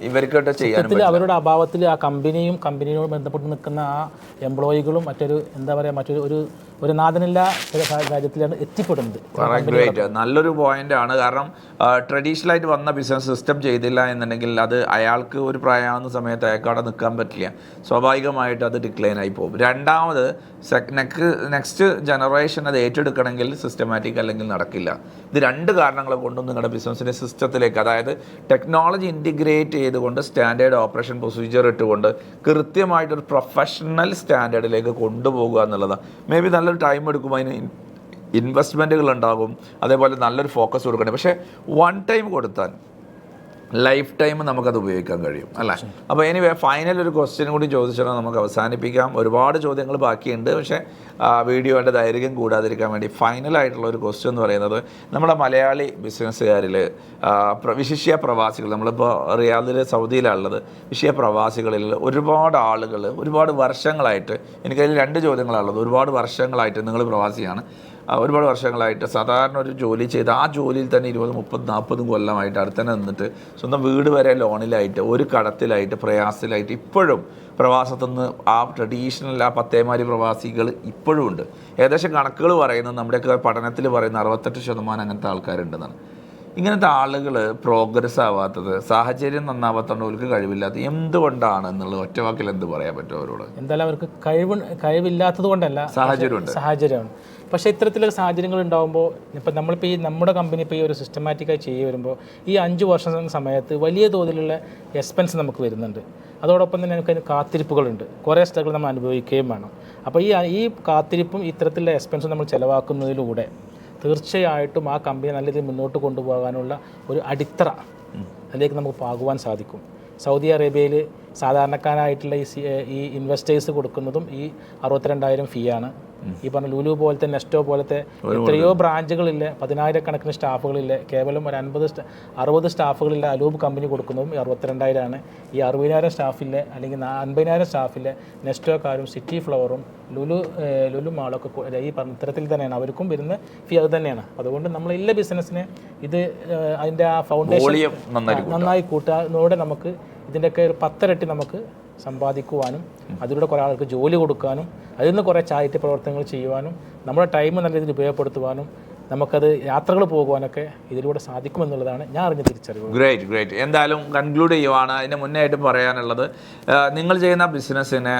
ഇവർക്കിട്ട് ചെയ്യാൻ അവരുടെ അഭാവത്തിൽ ആ കമ്പനിയും കമ്പനിയോട് ബന്ധപ്പെട്ട് നിൽക്കുന്ന ആ എംപ്ലോയികളും മറ്റൊരു എന്താ പറയുക മറ്റൊരു ഒരു ഒരു നാഥനില്ല രാജ്യത്തിലാണ് എത്തിപ്പെടുന്നത്. നല്ലൊരു പോയിന്റ് ആണ്. കാരണം ട്രഡീഷണൽ ആയിട്ട് വന്ന ബിസിനസ് സിസ്റ്റം ചെയ്തില്ല എന്നുണ്ടെങ്കിൽ അത് അയാൾക്ക് ഒരു പ്രായമാകുന്ന സമയത്ത് അയാൾക്ക് അവിടെ നിൽക്കാൻ പറ്റില്ല. സ്വാഭാവികമായിട്ട് അത് ഡിക്ലൈൻ ആയി പോകും. രണ്ടാമത് നെക്സ്റ്റ് ജനറേഷൻ അത് ഏറ്റെടുക്കണമെങ്കിൽ സിസ്റ്റമാറ്റിക് അല്ലെങ്കിൽ നടക്കില്ല. ഇത് രണ്ട് കാരണങ്ങളെ കൊണ്ടും നിങ്ങളുടെ ബിസിനസ്സിന്റെ സിസ്റ്റത്തിലേക്ക് അതായത് ടെക്നോളജി ഇന്റിഗ്രേറ്റ് ചെയ്തുകൊണ്ട് സ്റ്റാൻഡേർഡ് ഓപ്പറേഷൻ പ്രൊസീജിയർ ഇട്ടുകൊണ്ട് കൃത്യമായിട്ടൊരു പ്രൊഫഷണൽ സ്റ്റാൻഡേർഡിലേക്ക് കൊണ്ടുപോകുക എന്നുള്ളതാണ്. മേ ബി നല്ലൊരു ടൈം എടുക്കും അതിന് ഇൻവെസ്റ്റ്മെന്റുകൾ ഉണ്ടാകും. അതേപോലെ നല്ലൊരു ഫോക്കസ് കൊടുക്കണം പക്ഷേ വൺ ടൈം കൊടുത്താൽ ലൈഫ് ടൈം നമുക്കത് ഉപയോഗിക്കാൻ കഴിയും അല്ലേ? അപ്പോൾ എനിവേ ഫൈനൽ ഒരു ക്വസ്റ്റ്യൻ കൂടി ചോദിച്ചാൽ നമുക്ക് അവസാനിപ്പിക്കാം. ഒരുപാട് ചോദ്യങ്ങൾ ബാക്കിയുണ്ട് പക്ഷേ വീഡിയോയുടെ ദൈർഘ്യം കൂടാതിരിക്കാൻ വേണ്ടി ഫൈനലായിട്ടുള്ള ഒരു ക്വസ്റ്റ്യൻ എന്ന് പറയുന്നത് നമ്മുടെ മലയാളി ബിസിനസ്സുകാരിൽ വിശിഷ്യ പ്രവാസികൾ നമ്മളിപ്പോൾ റിയാദിൽ സൗദിയിലുള്ളത് വിഷയ പ്രവാസികളിൽ ഒരുപാട് ആളുകൾ ഒരുപാട് വർഷങ്ങളായിട്ട് എനിക്കതിൽ രണ്ട് ചോദ്യങ്ങളാണുള്ളത്. ഒരുപാട് വർഷങ്ങളായിട്ട് നിങ്ങൾ പ്രവാസിയാണ്. ഒരുപാട് വർഷങ്ങളായിട്ട് സാധാരണ ഒരു ജോലി ചെയ്ത് ആ ജോലിയിൽ തന്നെ ഇരുപത് മുപ്പത് നാൽപ്പതും കൊല്ലമായിട്ട് അടുത്ത് തന്നെ നിന്നിട്ട് സ്വന്തം വീട് വരെ ലോണിലായിട്ട് ഒരു കടത്തിലായിട്ട് പ്രയാസത്തിലായിട്ട് ഇപ്പോഴും പ്രവാസത്തു നിന്ന് ആ ട്രഡീഷണൽ ആ പത്തേമാരി പ്രവാസികൾ ഇപ്പോഴും ഉണ്ട്. ഏകദേശം കണക്കുകൾ പറയുന്നത് നമ്മുടെയൊക്കെ പഠനത്തിൽ പറയുന്ന അറുപത്തെട്ട് ശതമാനം അങ്ങനത്തെ ആൾക്കാരുണ്ടെന്നാണ്. ഇങ്ങനത്തെ ആളുകൾ പ്രോഗ്രസ് ആവാത്തത് സാഹചര്യം നന്നാവാത്തതുകൊണ്ട് അവർക്ക് കഴിവില്ലാത്തത് എന്തുകൊണ്ടാണ് എന്നുള്ളത് ഒറ്റ വാക്കിൽ എന്ത് പറയാൻ പറ്റും അവരോട്? എന്തായാലും അവർക്ക് കഴിവ് കഴിവില്ലാത്തത് കൊണ്ടല്ല സാഹചര്യമുണ്ട്. സാഹചര്യമാണ് പക്ഷേ ഇത്തരത്തിലുള്ള സാഹചര്യങ്ങൾ ഉണ്ടാകുമ്പോൾ ഇപ്പം നമ്മളിപ്പോൾ ഈ നമ്മുടെ കമ്പനി ഇപ്പോൾ ഈ ഒരു സിസ്റ്റമാറ്റിക്കായി ചെയ്ത് വരുമ്പോൾ ഈ അഞ്ച് വർഷം സമയത്ത് വലിയ തോതിലുള്ള എക്സ്പെൻസ് നമുക്ക് വരുന്നുണ്ട്. അതോടൊപ്പം തന്നെ നമുക്ക് അതിന് കാത്തിരിപ്പുകളുണ്ട്. കുറേ സ്ട്രഗിൾ നമ്മൾ അനുഭവിക്കുകയും വേണം. അപ്പോൾ ഈ ഈ കാത്തിരിപ്പും ഇത്തരത്തിലുള്ള എക്സ്പെൻസും നമ്മൾ ചിലവാക്കുന്നതിലൂടെ തീർച്ചയായിട്ടും ആ കമ്പനി നല്ല രീതിയിൽ മുന്നോട്ട് കൊണ്ടുപോകാനുള്ള ഒരു അടിത്തറ അതിലേക്ക് നമുക്ക് പാകുവാൻ സാധിക്കും. സൗദി അറേബ്യയിൽ സാധാരണക്കാരായിട്ടുള്ള ഈ ഈ ഇൻവെസ്റ്റേഴ്സ് കൊടുക്കുന്നതും ഈ അറുപത്തിരണ്ടായിരം ഫീ ആണ്. ഈ പറഞ്ഞ ലുലു പോലത്തെ നെസ്റ്റോ പോലത്തെ എത്രയോ ബ്രാഞ്ചുകളില്ല പതിനായിരക്കണക്കിന് സ്റ്റാഫുകളില്ല കേവലം ഒരു അൻപത് അറുപത് സ്റ്റാഫുകളില്ല അലൂബ് കമ്പനി കൊടുക്കുന്നതും ഈ അറുപത്തിരണ്ടായിരമാണ് ഈ അറുപതിനായിരം സ്റ്റാഫില്ല അല്ലെങ്കിൽ അൻപതിനായിരം സ്റ്റാഫില്ല നെസ്റ്റോക്കാരും സിറ്റി ഫ്ലവറും ലുലു ലുലു മാളൊക്കെ ഈ പറഞ്ഞ ഇത്തരത്തിൽ തന്നെയാണ്. അവർക്കും വരുന്ന ഫീ അത് തന്നെയാണ്. അതുകൊണ്ട് നമ്മൾ എല്ലാ ബിസിനസ്സിനെ ഇത് അതിന്റെ ആ ഫൗണ്ടേഷൻ നന്നായി കൂട്ടാനോടെ നമുക്ക് ഇതിന്റെയൊക്കെ ഒരു പത്തരട്ടി നമുക്ക് സമ്പാദിക്കുവാനും അതിലൂടെ കുറേ ആൾക്ക് ജോലി കൊടുക്കാനും അതിൽ നിന്ന് കുറേ ചാരിറ്റി പ്രവർത്തനങ്ങൾ ചെയ്യുവാനും നമ്മുടെ ടൈം നല്ല രീതിയിൽ ഉപയോഗപ്പെടുത്തുവാനും നമുക്കത് യാത്രകൾ പോകുവാനൊക്കെ ഇതിലൂടെ സാധിക്കുമെന്നുള്ളതാണ് ഞാൻ അറിഞ്ഞ തിരിച്ചറിവ്. ഗ്രേറ്റ് ഗ്രേറ്റ് എന്തായാലും കൺക്ലൂഡ് ചെയ്യുവാണ്. അതിന് മുന്നേ ആയിട്ട് പറയാനുള്ളത് നിങ്ങൾ ചെയ്യുന്ന ബിസിനസ്സിനെ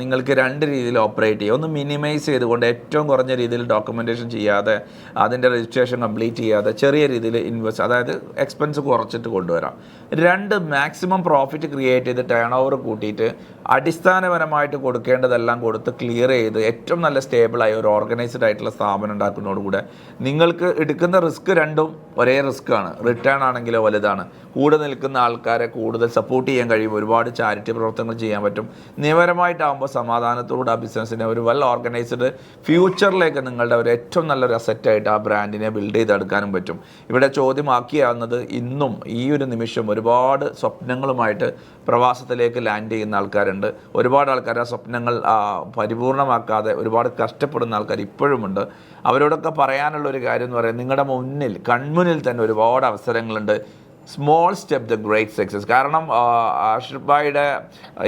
നിങ്ങൾക്ക് രണ്ട് രീതിയിൽ ഓപ്പറേറ്റ് ചെയ്യുക ഒന്ന് മിനിമൈസ് ചെയ്തുകൊണ്ട് ഏറ്റവും കുറഞ്ഞ രീതിയിൽ ഡോക്യുമെന്റേഷൻ ചെയ്യാതെ അതിന്റെ രജിസ്ട്രേഷൻ കംപ്ലീറ്റ് ചെയ്യാതെ ചെറിയ രീതിയിൽ ഇൻവെസ്റ്റ് അതായത് എക്സ്പെൻസ് കുറച്ചിട്ട് കൊണ്ടുവരാം. രണ്ട് മാക്സിമം പ്രോഫിറ്റ് ക്രിയേറ്റ് ചെയ്ത് ടേൺ ഓവർ കൂട്ടിയിട്ട് അടിസ്ഥാനപരമായിട്ട് കൊടുക്കേണ്ടതെല്ലാം കൊടുത്ത് ക്ലിയർ ചെയ്ത് ഏറ്റവും നല്ല സ്റ്റേബിളായ ഒരു ഓർഗനൈസ്ഡ് ആയിട്ടുള്ള സ്ഥാപനം ഉണ്ടാക്കുന്നതോടുകൂടെ നിങ്ങൾക്ക് എടുക്കുന്ന റിസ്ക് രണ്ടും ഒരേ റിസ്ക് ആണ്. റിട്ടേൺ ആണെങ്കിലോ വലുതാണ്. കൂടെ നിൽക്കുന്ന ആൾക്കാരെ കൂടുതൽ സപ്പോർട്ട് ചെയ്യാൻ കഴിയും. ഒരുപാട് ചാരിറ്റി പ്രവർത്തനങ്ങൾ ചെയ്യാൻ പറ്റും. നിയമപരമായിട്ടാകുമ്പോൾ സമാധാനത്തോടെ ആ ബിസിനസ്സിനെ ഒരു വെൽ ഓർഗനൈസ്ഡ് ഫ്യൂച്ചറിലേക്ക് നിങ്ങളുടെ ഒരു ഏറ്റവും നല്ലൊരു അസറ്റായിട്ട് ആ ബ്രാൻഡിനെ ബിൽഡ് ചെയ്തെടുക്കാനും പറ്റും. ഇവിടെ ചോദ്യമാക്കിയാവുന്നത് ഇന്നും ഈ ഒരു നിമിഷം ഒരുപാട് സ്വപ്നങ്ങളുമായിട്ട് പ്രവാസത്തിലേക്ക് ലാൻഡ് ചെയ്യുന്ന ആൾക്കാരുണ്ട്. ഒരുപാട് ആൾക്കാർ ആ സ്വപ്നങ്ങൾ പരിപൂർണമാക്കാതെ ഒരുപാട് കഷ്ടപ്പെടുന്ന ആൾക്കാർ ഇപ്പോഴുമുണ്ട്. അവരോടൊക്കെ പറയാനുള്ള ഒരു കാര്യം എന്ന് പറയുന്നത് നിങ്ങളുടെ മുന്നിൽ കൺമുന്നിൽ തന്നെ ഒരുപാട് അവസരങ്ങളുണ്ട്. Small step the great success കാരണം ആഷിഫ്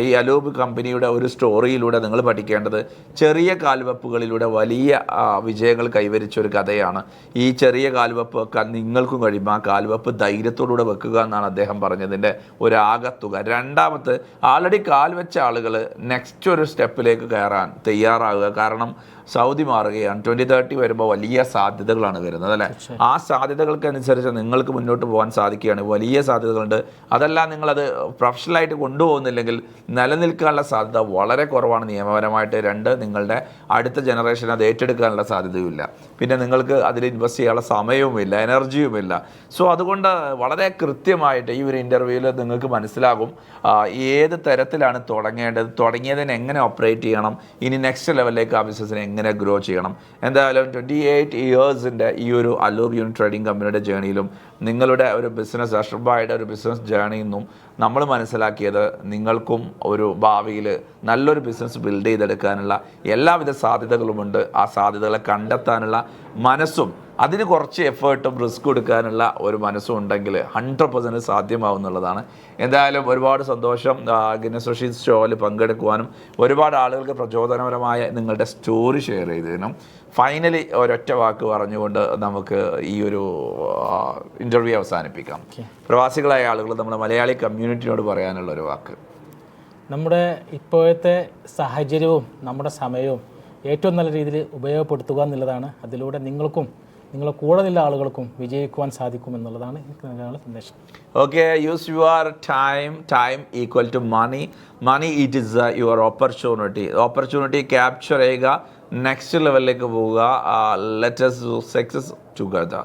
ഈ അലൂബ് കമ്പനിയുടെ ഒരു സ്റ്റോറിയിലൂടെ നിങ്ങൾ പഠിക്കേണ്ടത് ചെറിയ കാൽവെപ്പുകളിലൂടെ വലിയ വിജയങ്ങൾ കൈവരിച്ച ഒരു കഥയാണ്. ഈ ചെറിയ കാൽവെപ്പ് നിങ്ങൾക്കും കഴിയും ആ കാൽവെപ്പ് ധൈര്യത്തോടുകൂടെ വെക്കുക എന്നാണ് അദ്ദേഹം പറഞ്ഞതിന്റെ ഒരു ആകത്തുക രണ്ടാമത് ആൾറെഡി കാൽ വെച്ച ആളുകൾ നെക്സ്റ്റ് ഒരു സ്റ്റെപ്പിലേക്ക് കയറാൻ തയ്യാറാകുക കാരണം സൗദി മാറുകയാണ്. ട്വന്റി തേർട്ടി വരുമ്പോൾ വലിയ സാധ്യതകളാണ് വരുന്നത് അല്ലേ? ആ സാധ്യതകൾക്കനുസരിച്ച് നിങ്ങൾക്ക് മുന്നോട്ട് പോകാൻ സാധിക്കുകയാണ്. വലിയ സാധ്യതകളുണ്ട്. അതല്ല നിങ്ങളത് പ്രൊഫഷണലായിട്ട് കൊണ്ടുപോകുന്നില്ലെങ്കിൽ നിലനിൽക്കാനുള്ള സാധ്യത വളരെ കുറവാണ്. നിയമപരമായിട്ട് രണ്ട് നിങ്ങളുടെ അടുത്ത ജനറേഷൻ അത് ഏറ്റെടുക്കാനുള്ള സാധ്യതയുമില്ല. പിന്നെ നിങ്ങൾക്ക് അതിൽ ഇൻവെസ്റ്റ് ചെയ്യാനുള്ള സമയവുമില്ല എനർജിയുമില്ല. സോ അതുകൊണ്ട് വളരെ കൃത്യമായിട്ട് ഈ ഒരു ഇന്റർവ്യൂവിൽ നിങ്ങൾക്ക് മനസ്സിലാകും ഏത് തരത്തിലാണ് തുടങ്ങേണ്ടത് തുടങ്ങിയതിന് എങ്ങനെ ഓപ്പറേറ്റ് ചെയ്യണം ഇനി നെക്സ്റ്റ് ലെവലിലേക്ക് ആ ബിസിനസ്സിനെ എങ്ങനെ ഗ്രോ ചെയ്യണം. എന്തായാലും ട്വന്റി എയ്റ്റ് ഇയേഴ്സിന്റെ ഈ ഒരു അലൂബ് യൂണിറ്റ് ട്രേഡിംഗ് കമ്പനിയുടെ ജേണിയിലും നിങ്ങളുടെ ഒരു ബിസിനസ് അഷർബായുടെ ഒരു ബിസിനസ് ജേണിയിൽ നിന്നും നമ്മൾ മനസ്സിലാക്കിയത് നിങ്ങൾക്കും ഒരു ഭാവിയിൽ നല്ലൊരു ബിസിനസ് ബിൽഡ് ചെയ്തെടുക്കാനുള്ള എല്ലാവിധ സാധ്യതകളുമുണ്ട്. ആ സാധ്യതകളെ കണ്ടെത്താനുള്ള മനസ്സും അതിന് കുറച്ച് എഫേർട്ടും റിസ്ക് എടുക്കാനുള്ള ഒരു മനസ്സും ഉണ്ടെങ്കിൽ ഹൺഡ്രഡ് പെർസെന്റ് സാധ്യമാവുന്നുള്ളതാണ് എന്തായാലും ഒരുപാട് സന്തോഷം ഗിന്നസ് റഷീദ് ഷോയിൽ പങ്കെടുക്കുവാനും ഒരുപാട് ആളുകൾക്ക് പ്രചോദനപരമായ നിങ്ങളുടെ സ്റ്റോറി ഷെയർ ചെയ്തതിനും. ഫൈനലി ഒരൊറ്റ വാക്ക് പറഞ്ഞുകൊണ്ട് നമുക്ക് ഈ ഒരു ഇന്റർവ്യൂ അവസാനിപ്പിക്കാം. പ്രവാസികളായ ആളുകൾ നമ്മുടെ മലയാളി കമ്മ്യൂണിറ്റിയോട് പറയാനുള്ള ഒരു വാക്ക്. നമ്മുടെ ഇപ്പോഴത്തെ സാഹചര്യവും നമ്മുടെ സമയവും ഏറ്റവും നല്ല രീതിയിൽ ഉപയോഗപ്പെടുത്തുക എന്നുള്ളതാണ്. അതിലൂടെ നിങ്ങൾക്കും നിങ്ങളെ കൂടെ നിന്ന ആളുകൾക്കും വിജയിക്കുവാൻ സാധിക്കും എന്നുള്ളതാണ് എനിക്ക് നൽകാനുള്ള സന്ദേശം. Okay use your time time equal to money money it is your opportunity opportunity capture ചെയ്യുക. നെക്സ്റ്റ് ലെവലിലേക്ക് പോവുക. Let's success together